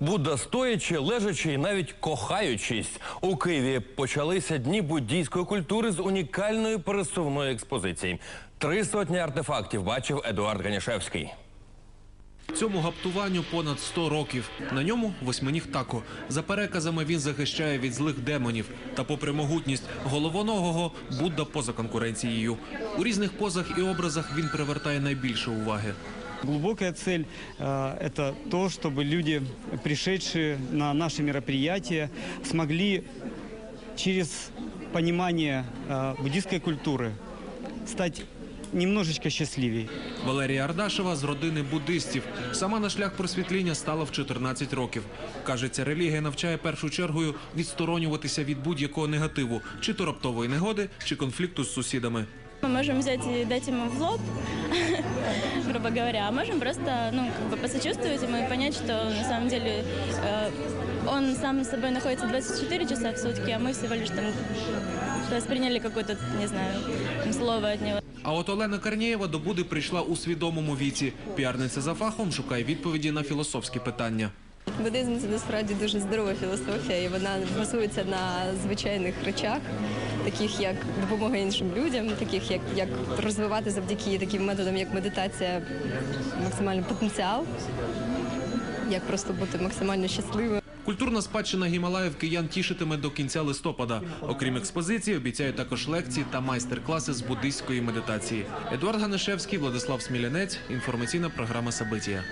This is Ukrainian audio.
Будда стоячи, лежачи і навіть кохаючись у Києві почалися дні буддійської культури з унікальної пересувної експозиції. Три сотні артефактів бачив Едуард Ганішевський. Цьому гаптуванню понад 100 років. На ньому восьминіг тако. За переказами він захищає від злих демонів. Та попри могутність головоногого, Будда поза конкуренцією. У різних позах і образах він привертає найбільше уваги. Глубокая цель э, – это то, чтобы люди, пришедшие на наши мероприятия, смогли через понимание э, буддийской культуры стать немножечко счастливее. Валерія Ардашева з родини буддистів. Сама на шлях просвітління стала в 14 років. Каже, ця релігія навчає першу чергою відсторонюватися від будь-якого негативу, чи то раптової негоди, чи конфлікту з сусідами. Мы можем взять и дать ему в лоб, грубо говоря, а можем просто ну, как бы посочувствовать ему и понять, что на самом деле э, он сам с собой находится 24 часа в сутки, а мы всего лишь там восприняли какое-то, не знаю, там, слово от него. А от Олена Корнієва до Буди прийшла у свідомому віці. Піарниця за фахом шукає відповіді на філософські питання. Буддизм це насправді дуже здорова філософія, і вона базується на звичайних речах, таких як допомога іншим людям, таких як, як розвивати завдяки таким методам, як медитація, максимальний потенціал, як просто бути максимально щасливим. Культурна спадщина Гімалаїв киян тішитиме до кінця листопада. Окрім експозиції, обіцяють також лекції та майстер-класи з буддийської медитації. Едуард Ганишевський, Владислав Смілянець. Інформаційна програма Сабитія.